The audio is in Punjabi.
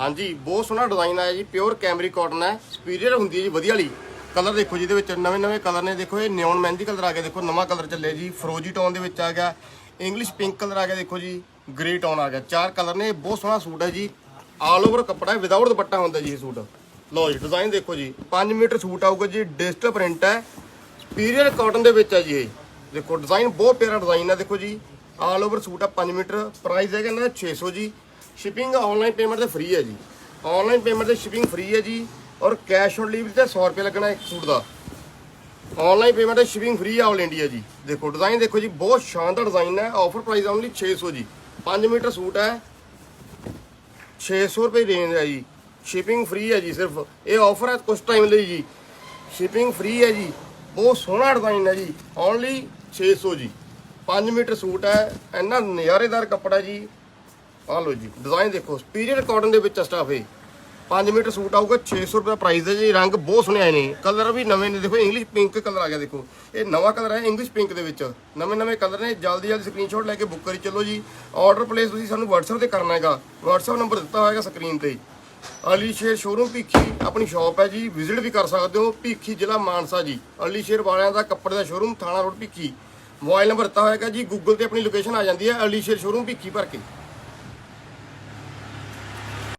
ਹਾਂਜੀ, ਬਹੁਤ ਸੋਹਣਾ ਡਿਜ਼ਾਈਨ ਆਇਆ ਜੀ ਪਿਓਰ ਕੈਮਰੀ ਕਾਟਨ ਹੈ ਸੁਪੀਰੀਅਰ ਹੁੰਦੀ ਹੈ ਜੀ, ਵਧੀਆ ਵਾਲੀ। ਕਲਰ ਦੇਖੋ ਜਿਹਦੇ ਵਿੱਚ ਨਵੇਂ ਨਵੇਂ ਕਲਰ ਨੇ। ਦੇਖੋ, ਇਹ ਨਿਓਨ ਮਹਿੰਦੀ ਕਲਰ ਆ ਗਿਆ ਦੇਖੋ, ਨਵਾਂ ਕਲਰ ਚੱਲਿਆ ਜੀ ਫਰੋਜੀ ਟੋਨ ਦੇ ਵਿੱਚ ਆ ਗਿਆ। ਇੰਗਲਿਸ਼ ਪਿੰਕ ਕਲਰ ਆ ਗਿਆ, ਦੇਖੋ ਜੀ ਗ੍ਰੇ ਟੋਨ ਆ ਗਿਆ। ਚਾਰ ਕਲਰ ਨੇ ਇਹ ਬਹੁਤ ਸੋਹਣਾ ਸੂਟ ਹੈ ਜੀ। ਆਲ ਓਵਰ ਕੱਪੜਾ ਹੈ ਵਿਦਆਊਟ ਦੁਪੱਟਾ ਹੁੰਦਾ ਜੀ ਇਹ ਸੂਟ। ਲਓ ਜੀ ਡਿਜ਼ਾਈਨ ਦੇਖੋ ਜੀ। 5 ਮੀਟਰ ਸੂਟ ਆਊਗਾ ਜੀ ਡਿਜੀਟਲ ਪ੍ਰਿੰਟ ਹੈ। ਸੁਪੀਰੀਅਰ ਕਾਟਨ ਦੇ ਵਿੱਚ ਹੈ ਜੀ ਇਹ। ਦੇਖੋ ਡਿਜ਼ਾਈਨ ਬਹੁਤ ਪਿਆਰਾ ਡਿਜ਼ਾਈਨ ਹੈ, ਦੇਖੋ ਜੀ। ਆਲ ਓਵਰ ਸੂਟ ਆ 5 ਮੀਟਰ। ਪ੍ਰਾਈਸ ਹੈਗਾ ਇਹਨਾਂ ਦਾ 600 ਜੀ। ਸ਼ਿਪਿੰਗ ਆਨਲਾਈਨ ਪੇਮੈਂਟ ਤੇ ਫ੍ਰੀ ਹੈ ਜੀ। ਆਨਲਾਈਨ ਪੇਮੈਂਟ ਤੇ ਸ਼ਿਪਿੰਗ ਫ੍ਰੀ ਹੈ ਜੀ ਔਰ ਕੈਸ਼ ਔਨ ਡਿਲੀਵਰੀ ਤੇ 100 ਰੁਪਏ ਲੱਗਣਾ ਇੱਕ ਸੂਟ ਦਾ। ਆਨਲਾਈਨ ਪੇਮੈਂਟ ਤੇ ਸ਼ਿਪਿੰਗ ਫ੍ਰੀ ਆ ਆਲ ਇੰਡੀਆ ਜੀ। ਦੇਖੋ ਡਿਜ਼ਾਈਨ ਦੇਖੋ ਜੀ, ਬਹੁਤ ਸ਼ਾਨਦਾਰ ਡਿਜ਼ਾਈਨ ਹੈ। ਆਫਰ ਪ੍ਰਾਈਸ ਓਨਲੀ 600 ਜੀ। 5 ਮੀਟਰ ਸੂਟ ਹੈ। 600 ਰੁਪਏ ਰੇਂਜ ਹੈ ਜੀ। ਸ਼ਿਪਿੰਗ ਫ੍ਰੀ ਹੈ ਜੀ ਸਿਰਫ। ਇਹ ਆਫਰ ਹੈ ਕੁਝ ਟਾਈਮ ਲਈ ਜੀ। ਸ਼ਿਪਿੰਗ ਫ੍ਰੀ ਹੈ ਜੀ। ਬਹੁਤ ਸੋਹਣਾ ਡਿਜ਼ਾਈਨ ਹੈ ਜੀ। ਓਨਲੀ 600 ਜੀ। 5 ਮੀਟਰ ਸੂਟ ਹੈ। ਇੰਨਾ ਨਜ਼ਾਰੇਦਾਰ ਕੱਪੜਾ ਜੀ। ਆਹ ਲਓ ਜੀ ਡਿਜ਼ਾਈਨ ਦੇਖੋ ਸਪੀਰੀਅਰ ਕਾਟਨ ਦੇ ਵਿੱਚ ਸਟਾਫ ਹੈ 5 ਮੀਟਰ ਸੂਟ ਆਊਗਾ 600 ਰੁਪਏ ਪ੍ਰਾਈਸ ਹੈ ਜੀ, ਰੰਗ ਬਹੁਤ ਸੋਹਣੇ ਆਏ ਨੇ। ਕਲਰ ਵੀ ਨਵੇਂ ਨੇ, ਦੇਖੋ ਇੰਗਲਿਸ਼ ਪਿੰਕ ਕਲਰ ਆ ਗਿਆ, ਦੇਖੋ। ਇਹ ਨਵਾਂ ਕਲਰ ਹੈ ਇੰਗਲਿਸ਼ ਪਿੰਕ ਦੇ ਵਿੱਚ। ਨਵੇਂ ਨਵੇਂ ਕਲਰ ਨੇ, ਜਲਦੀ ਜਲਦੀ ਸਕਰੀਨਸ਼ਾਟ ਲੈ ਕੇ ਬੁੱਕ ਕਰੀ ਚੱਲੋ ਜੀ। ਆਰਡਰ ਪਲੇਸ ਤੁਸੀਂ ਸਾਨੂੰ WhatsApp ਤੇ ਕਰਨਾ ਹੈਗਾ। WhatsApp ਨੰਬਰ ਦਿੱਤਾ ਹੋਏਗਾ ਸਕਰੀਨ ਤੇ। ਅਲੀ ਸ਼ੇਰ ਸ਼ੋਰੂਮ ਭੀਖੀ, ਆਪਣੀ ਸ਼ਾਪ ਹੈ ਜੀ ਵਿਜ਼ਿਟ ਵੀ ਕਰ ਸਕਦੇ ਹੋ, ਭੀਖੀ ਜ਼ਿਲ੍ਹਾ ਮਾਨਸਾ ਜੀ। ਅਲੀ ਸ਼ੇਰ ਵਾਲਿਆਂ ਦਾ ਕੱਪੜੇ ਦਾ ਸ਼ੋਰੂਮ ਥਾਣਾ ਰੋਡ ਭੀਖੀ। ਮੋਬਾਈਲ ਨੰਬਰ ਦਿੱਤਾ ਹੋਏਗਾ ਜੀ ਗੂਗਲ ਤੇ ਆਪਣੀ ਲੋਕੇਸ਼ਨ ਆ ਜਾਂਦੀ ਹੈ, ਅਲੀ ਸ਼ੇਰ ਸ਼ੋਰੂਮ ਭੀਖੀ ਭਰ ਕੇ।